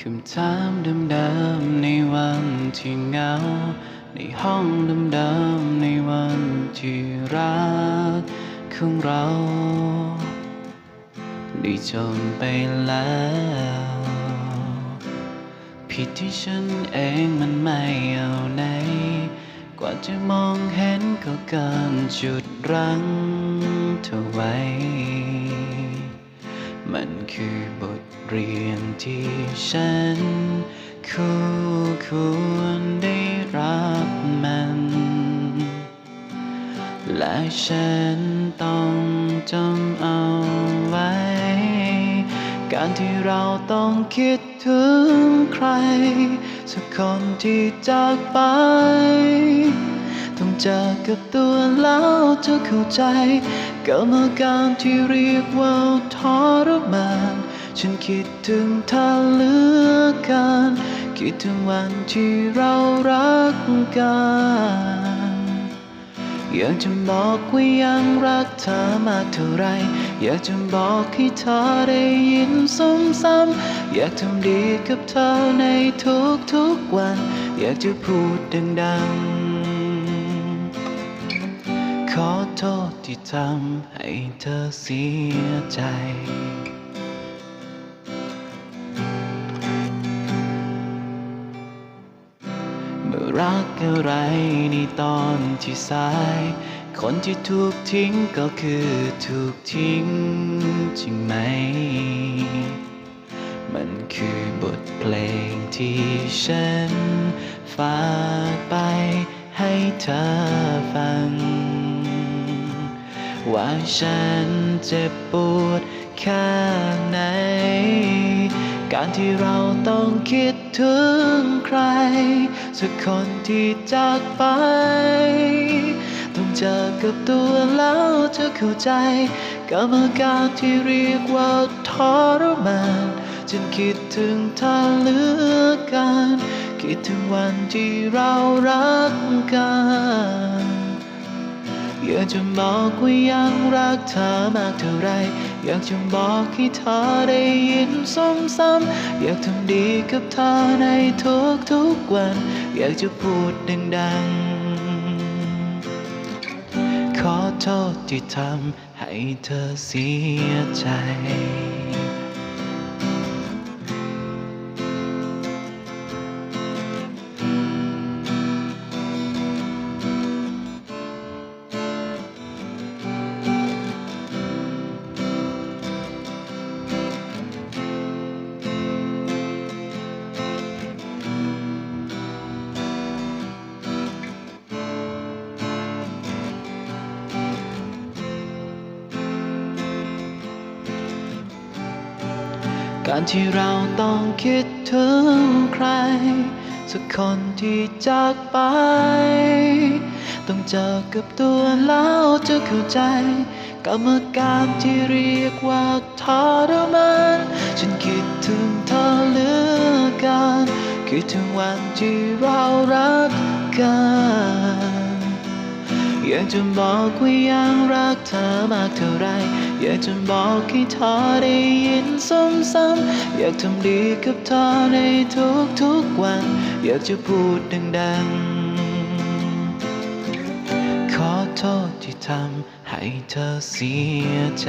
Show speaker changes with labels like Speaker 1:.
Speaker 1: คำถามเดิมๆในวันที่เหงา ในห้องเดิมๆในวันที่รักของเรา ได้จบไปแล้ว ผิดที่ฉันเองมันไม่เอาไหน กว่าจะมองเห็นก็เกินจุดรั้งเธอไว้ คือบทเรียนที่ฉัน คู่ควรได้รับมัน และฉันต้องจำเอาไว้ การที่เราต้องคิดถึงใคร สักคนที่จากไป ต้องเจอกับตัวแล้วจะเข้าใจกรรมการที่เรียกว่าทรมานฉันคิดถึงเธอเหลือเกันคิดถึงวันที่เรารักกันอยากจะบอกว่ายังรักเธอมากเท่าไร อยากจะบอกให้เธอได้ยินซ้ำๆอยากทำดีกับเธอในทุกๆวัน อยากจะพูดดังๆ ขอโทษที่ทำให้เธอเสียใจ เมื่อรักอะไรในตอนที่สาย คนที่ถูกทิ้งก็คือถูกทิ้งจริงไหม มันคือบทเพลงที่ฉันฝากไปให้เธอฟัง ว่าฉันเจ็บปวดแค่ไหนการที่เราต้องคิดถึงใคร สักคนที่จากไป ต้องเจอกับตัวแล้วจะเข้าใจกรรมการที่เรียกว่าทรมานฉันคิดถึงเธอเหลือเกันคิดถึงวันที่เรารักกัน อยากจะบอกว่ายังรักเธอมากเท่าไร อยากจะบอกให้เธอได้ยินซ้ำๆอยากทำดีกับเธอในทุกๆวัน อยากจะพูดดังๆ ขอโทษที่ทำให้เธอเสียใจ การที่เราต้องคิดถึงใคร สักคนที่จากไป ต้องเจอกับตัวแล้วจะเข้าใจกรรมการที่เรียกว่าทรมานฉันคิดถึงเธอเหลือเกันคิดถึงวันที่เรารักกัน อยากจะบอกว่ายังรักเธอมากเท่าไร อยากจะบอกให้เธอได้ยินซ้ำๆอยากทำดีกับเธอในทุกๆวัน อยากจะพูดดังๆ ขอโทษที่ทำให้เธอเสียใจ